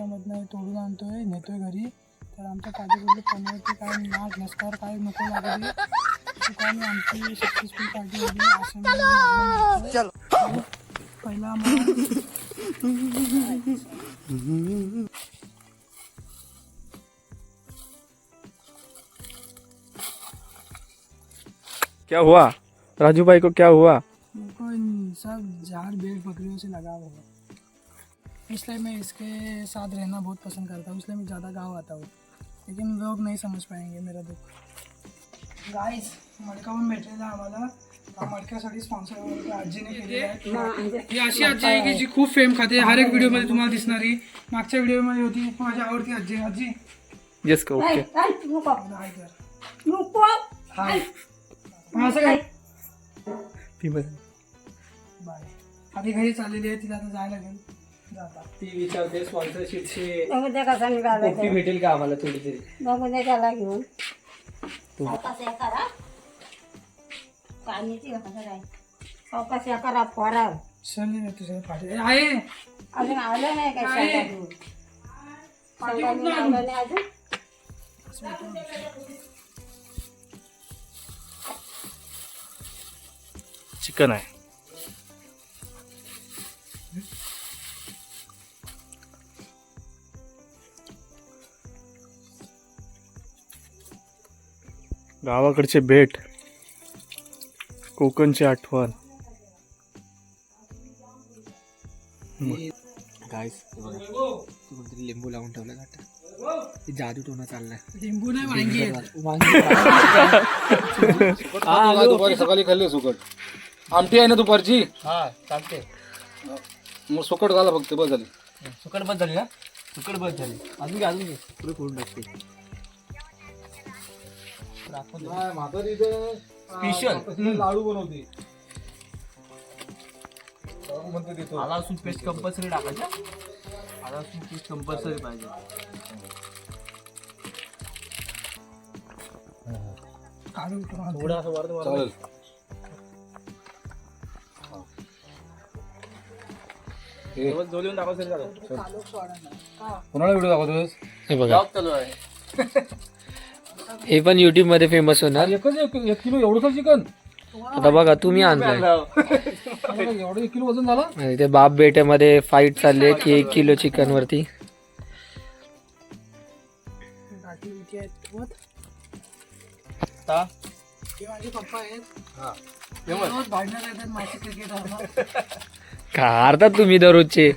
मळक्यामधनं तोडून आणतोय नेतोय घरी. तर आमच्या पाठी बोलले पनवती काय नाग नसकार काय नको लागली ठिकाणी आमची सक्सेसफुल पार्टी होती असं मी म्हणतो. पहिला आम्हाला क्या हुआ? राजू भाई को क्या हुआ? उनको इन सब झाड़ बेड़ बकरियों से लगाव है। इसलिए मैं इसके साथ रहना बहुत पसंद करता हूँ इसलिए मैं ज़्यादा गाँव आता हूँ। लेकिन लोग नहीं समझ पाएंगे मेरा दुःख। गाईज मडकाहून भेटलेला आम्हाला। मडक्यासाठी स्पॉन्सर आजीने केलेला आहे ही अशी आजी आहे की जी खूप फेम खाते. हर एक व्हिडिओमध्ये तुम्हाला दिसणारी. मागच्या व्हिडिओमध्ये होती माझी आवडती आजी. आजी. येस का ओके हाय कर. हाय. हा, असं काय? बाय. आधी घरी चाललेली आहे तिला आता जायला लागेल. ती विचारते स्पॉन्सरशिपची बघू दे कसा निघाला मुक्ती भेटेल का आम्हाला थोडी तरी बघू दे त्याला घेऊन. या करा. पाण्याची कसं काय? सावकाश या करा पोरा सण नाही तुझ्या पाठी ए, आहे. अजून आलं नाही काय आहे. शेतातून? पाठी शेतातून कुठून आलं आणू? नाही अजून? चिकन आहे. गावाकडचे भेट कोकणची आठवण. गाईस कोणतरी लिंबू लावून ठेवलं जातं ते जादू टोना चाललाय. लिंबू नाही वांगी. हा, दुपारी सकाळी खाल्ले सुकट. आमटी आहे ना दुपारची? हा चालते मग सुकट घाला फक्त बस झाली. सुकट बस झाली ना? सुकट बस झाली. अजून घे अजून घे. पुढे फोडून टाकते. म्हातारी Special. म्हातारीला लाडू बनवते. लाडू म्हणते देतो आला असून पेस्ट कंपल्सरी टाकायचा? आला असून पेस्ट कंपल्सरी पाहिजे. थोडं असं वरती वर चालेल. हे, जोडून टाकावं तरी चालेल कोणाला व्हिडिओ दाखवतोस? हे बघा. चालू आहे. हे पण युट्यूबमध्ये फेमस होणार. एकच एक एक किलो एवढं चिकन आता बघा तुम्ही आणलाय. एवढं एक किलो वजन झाला? आणि ते बाप बेट्यामध्ये फाईट चालली आहे की एक किलो चिकन वरती. हे माझे पप्पा आहेत. हा. ते रोज भांडणार येतात माझे क्रिकेट का अर्धात तुम्ही दररोजचे?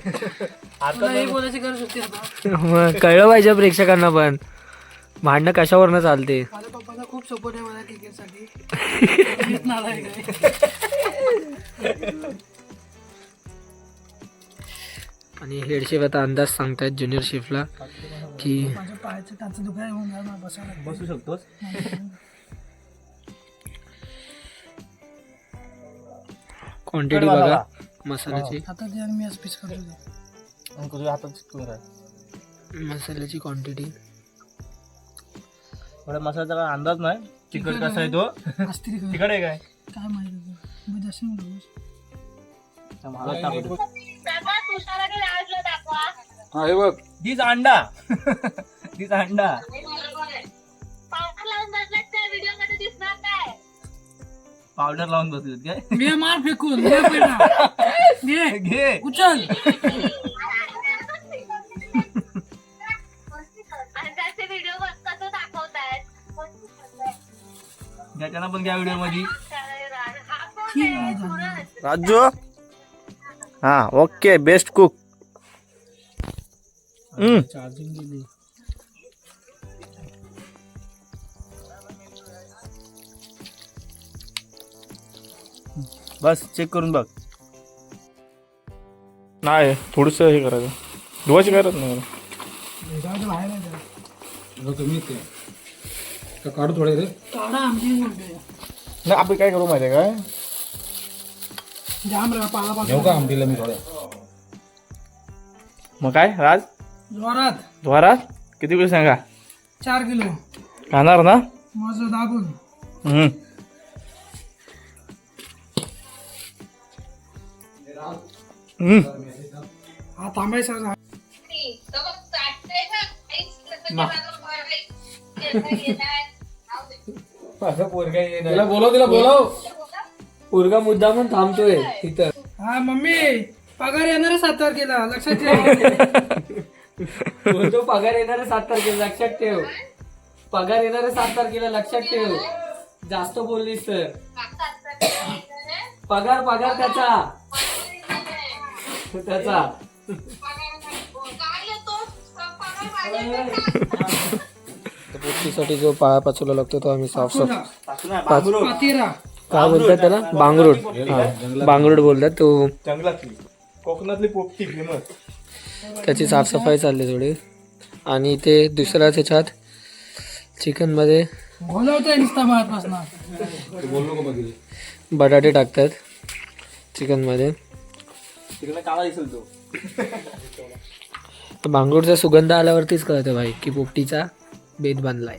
आता हे बोलायची गरज होती आता. मग कळलं पाहिजे प्रेक्षकांना पण. भांडणं कशावरनं चालते? माझ्या पप्पाचा खूप सपोर्ट आहे मला क्रिकेटसाठी मीच नालायक आहे आणि हेड शेफ आता अंदाज सांगतायत ज्युनियर शेफला की माझ्या पायाचं टाचं दुखाय होऊन जाईल मला बसायला लागतं. बसू शकतोस. क्वांटिटी बघा मसाल्याची. आता ते आणि मी आज पीस करतो. ते. तुझ्या हातात चिकटून राह मसाल्याची क्वांटिटी थोडा मसाल्याचा काय अंदाज नाही. चिकट कसा आहे तो? असतील का? तिकडे काय? काय माहिती. मी. मला टाकू हा हे बघ. दिस अंडा. दिस अंडा. पावडर लावून बसलेत काय? घे मार फेकून घे. उचल. ज्याच्यानं पण घ्या व्हिडिओमध्ये. राजू? हा ओके बेस्ट कुक चार्जिंग बस चेक करून बघ. नाही थोडस हे करायचं. धुवायची करत नाही काढू थोडे रे. काढा आमची नाही आपण काय करू माहिती काय? जाम रा पाला घेऊ का आमटीला मी थोड्या मग काय राज? जोरात. द्वारा किती किलो सांगा? चार किलो. खाणार ना? माझं दाबून. हम्म. हम्म. हा थांबायचा माझा पोरगा तिला बोलव तिला बोलव. पोरगा मुद्दा पण थांबतोय तिथं हा मम्मी पगार येणार सात तारखेला लक्षात ठेव. बोलतो पगार येणार आहे सात तारखेला लक्षात ठेव. पगार येणार आहे सात तारखेला लक्षात ठेव. जास्त बोललीस तर. पगार पगार त्याचा. त्याचा. पोस्टीसाठी जो पाया पाचूला लागतो तो आम्ही साफ साफ पातेरा. काय बोलतात त्याला? बांगरूड हा, बांगरूड बोलतात तो. जंगलातली. कोकणातली पोपटी फेमस. त्याची साफसफाई चालली थोडी. आणि इथे दुसऱ्या त्याच्यात चिकनमध्ये बोलवतोय नुसता महत्वाचं बोलू नको मध्ये बटाटे टाकतात चिकनमध्ये. तिकडे काळा दिसेल तो. तर बांगरूडचा सुगंध आल्यावरतीच कळतं भाई की पोपटीचा बेत बांधलाय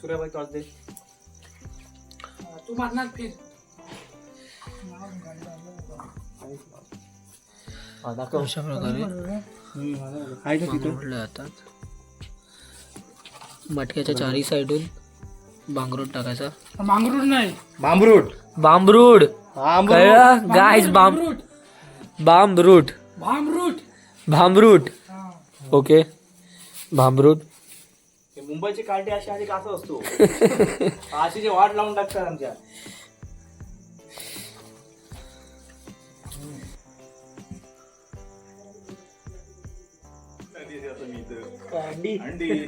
सूर्याबाई टॉस दे तू मारणार फिर. अशा प्रकारे. जातात मटक्याच्या चारही साईडून बांगरूड टाकायचा. मांगरूड नाही. बांबरूट बांबरूड. कळलं? गायस बांब रूट बांबरूट भामरूट भांबरूट ओके भांबरूट मुंबईचे काटे असे आधी कसं असतो. अशी जे वाट लावून टाकतात आमच्या. अंडी.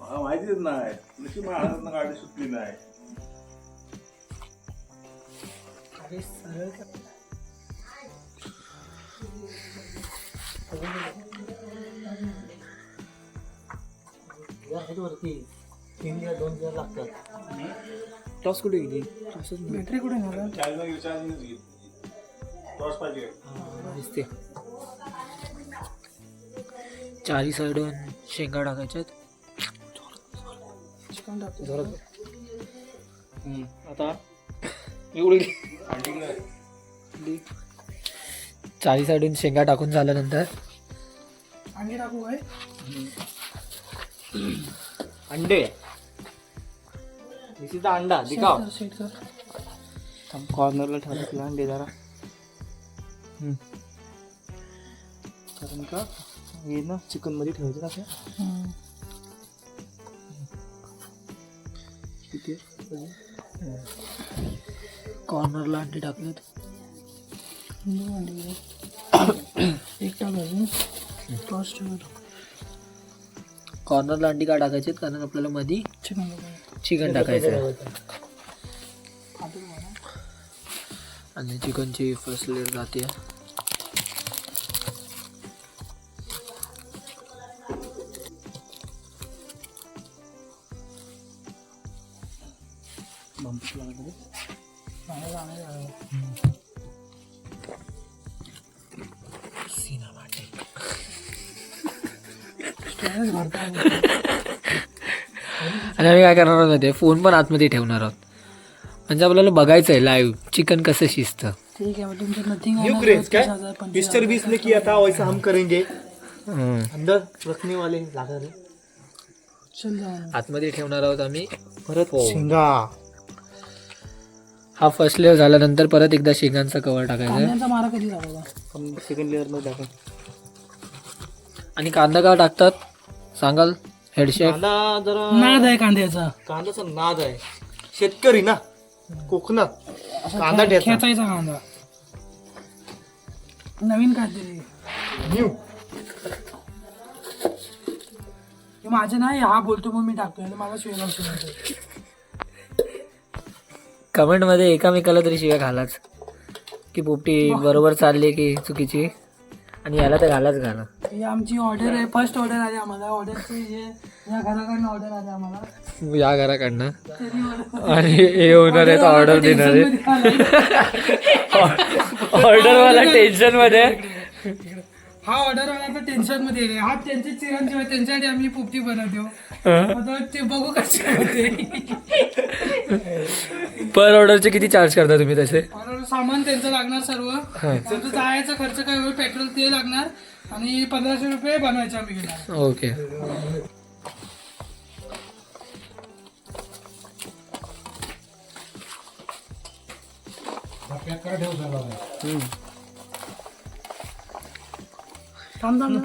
मला माहितीच नाही. नशी सुटली नाही. टॉस कुठे गेली? बॅटरी कुठे टॉस पाहिजे दिसते. चारी साईडून शेंगा टाकायच्यात आता एवढी चारी साईडून शेंगा टाकून झाल्यानंतर टाकू काय? अंडे. दिस इज द अंडा दिखाव कर. कॉर्नरला ठेवलं अंडे जरा. कारण का हे ना चिकनमध्ये ठेवायचं ना हम्म. किती कॉर्नरला अंडी टाकलेत. एक टाक अजून टॉस ठेवतो कॉर्नरला अंडी का टाकायचे कारण आपल्याला मध्ये चिकन टाकायचं. आहे. आणि चिकनची फर्स्ट लेअर जाते आणि आम्ही काय करणार आहोत माहिती फोन पण आतमध्ये ठेवणार आहोत. म्हणजे आपल्याला बघायचं आहे लाईव्ह चिकन कसं शिजतं. ठीक है तुमचं नथिंग न्यू क्रेज काय? मिस्टर बीस ने किया था वैसा हम करेंगे. हम्म. अंदर रखने वाले लागा रे चल आतमध्ये ठेवणार आहोत आम्ही. परत हो. शेंगा. हा फर्स्ट लेअर झाल्यानंतर परत एकदा शेंगांचा कवर टाकायचा. आहे. कांद्यांचा मारा कधी सेकंड लेअरमध्ये टाकू. आणि कांदा का टाकतात? सांगाल हेडशेफ कांदा जरा नाद आहे कांद्याचा. कांद्याचा नाद आहे. शेतकरी ना? कोकणात. कांदा ठेचा. खेचायचा कांदा. नवीन काहीतरी. न्यू हे माझे नाही हा बोलतो मग मी टाकतो आणि मला शिवाय शिवतो कमेंटमध्ये एकामेकाला तरी शिव्या घालाच. की पोपटी बरोबर चालली की चुकीची? आणि याला तर घालाच घाला. ही आमची ऑर्डर आहे. फर्स्ट ऑर्डर आली आम्हाला. ऑर्डरची या घराकडनं ऑर्डर आली आम्हाला. या घराकडनं? आणि हे होणार आहेत ऑर्डर देणार. आहे ऑर्डरवाला टेन्शनमध्ये. हा ऑर्डर तर टेन्शनमध्ये आहे. हा त्यांचे चिरंजीव आहे त्यांच्यासाठी आम्ही पोपटी बनवतो. ते बघू कसे होते. पर ऑर्डरचे किती चार्ज करता तुम्ही तसे? ऑर्डर सामान त्यांचं लागणार सर्व. जायचा खर्च काय होईल? पेट्रोल ते लागणार. आणि पंधराशे रुपये बनवायचे आम्ही घेणार. ओके. थांब थांब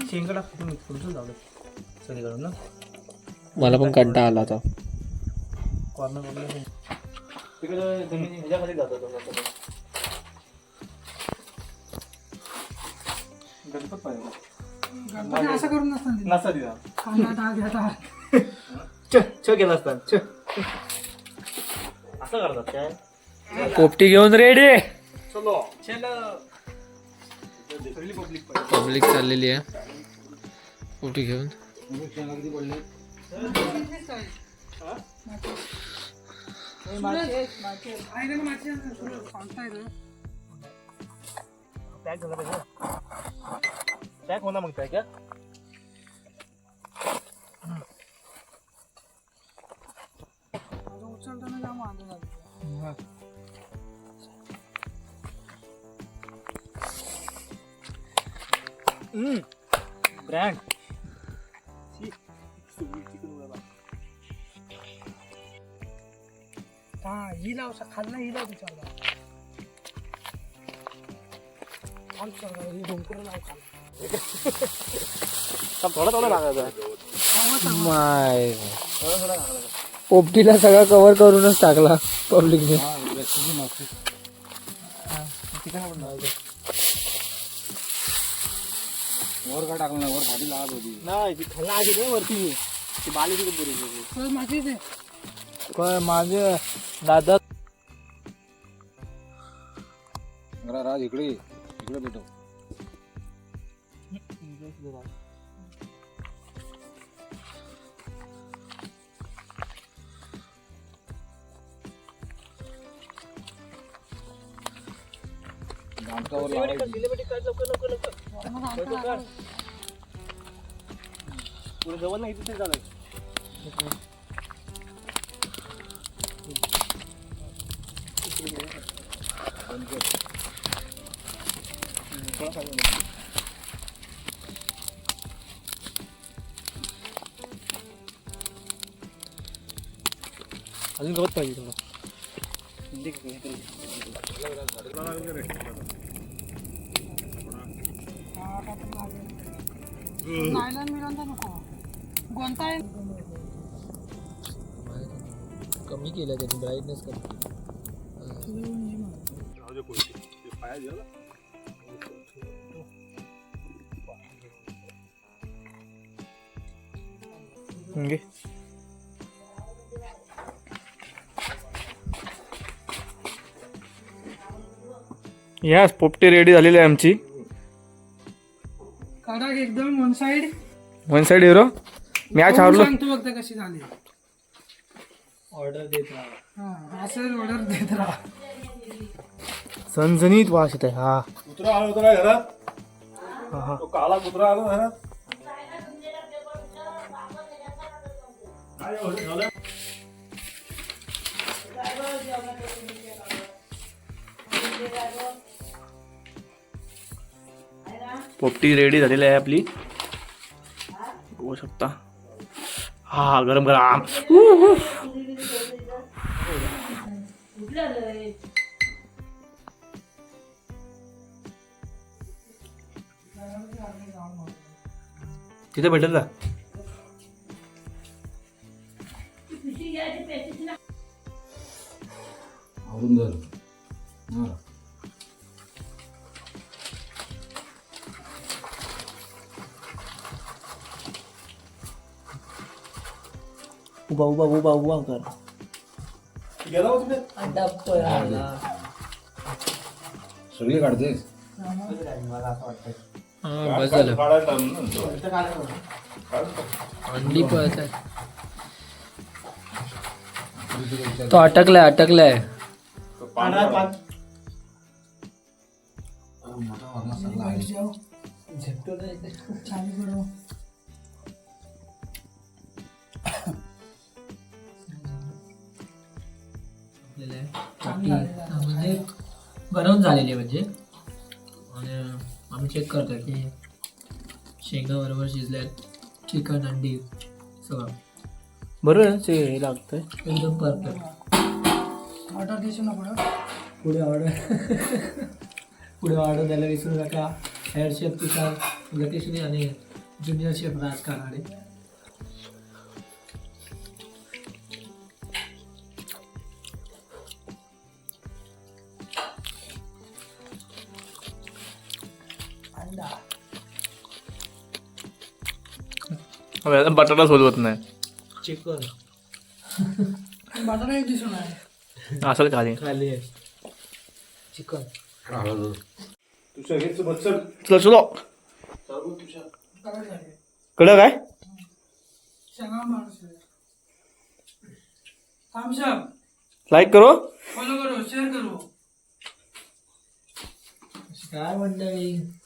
सगळीकडून ना? मला पण कंटाळा आला होता कॉर्नर तिकडे ह्याच्यामध्ये जातो गणपती. पाहिजे गणपती असं करून नसतं दिलं. नसता तिथं कांदा टाक ह्या टाक. च च केला असता च असं करतात काय पोपटी घेऊन रेडी चलो चलो सगळी पब्लिक पाहिजे पब्लिक चाललेली आहे पोपटी घेऊन आहे का ना मागची? सांगताय रे. पॅक झाला पाहिजे पॅक होणार मग पॅक माझं उचलताना जाम वांदे झाले. ब्रँड हा ही लाव खाल्ला ही लाव तिच्यावर खाल सगळं, ही डोंगरं लाव खाल थोडा थोडा लागायचा माय. पोपटीला सगळा कव्हर करूनच टाकला पब्लिकने वर का टाकलं नाही? वर भाजी लागत होती. नाही ती खाल्ला वरती. ती बाली तिथे पुरी तर माझीच आहे काय माझे दादा. राज इकडे. इकडे भेटव लावायची पुढे जवळ नाही तिथे झालं अजून गवत पाहिजे तुला नायलॉन मिळून तर नको कोणता आहे कमी केलं त्यांनी ब्राईटनेस कमी यास पोपटी रेडी झालेली आहे आमची. एकदम one side one side hero match हारलो. सांगतो फक्त कशी झाली. ऑर्डर देत राहा. हा असं ऑर्डर देत राहा. सनसनीत वास येत आहे हा. कुत्रा आला होता का घरात? हा हा. तो काला कुत्रा आला घरात? काय एवढं ठेवलं? पोपटी रेडी झालेली आहे आपली. बघू शकता. हा गरम गरम. तिथे भेटेल का? उभा उभा उभा कर गेला होता मी. सगळी काढतेस हा बस झालं काढायला ना. अंडी पळत आहे तो अटकलाय अटकलाय तो चालू करो म्हणजे गरम झालेली आहे. म्हणजे. आणि आम्ही चेक करतोय की शेंगा बरोबर शिजल्यात चिकन अंडी सगळं. बरं ते हे लागतंय. एकदम परफेक्ट ऑर्डर देशील ना पुढं? पुढे ऑर्डर पुढे ऑर्डर द्यायला विसरू नका. हेड शेफ तुषार गटेशने आणि ज्युनियर शेफ राज कानाडे बटाटा सोलवत नाही. चिकन. बटाटा एक दिसून आहे. असं खाली. खाली आहे. चिकन. तुझ्या हेच मच्छर चल. चलो करायचं आहे? कडं काय शेंगा माणूस. आहे. थांब. शाम लाईक करो. फॉलो करो शेअर करो. काय म्हणता मी?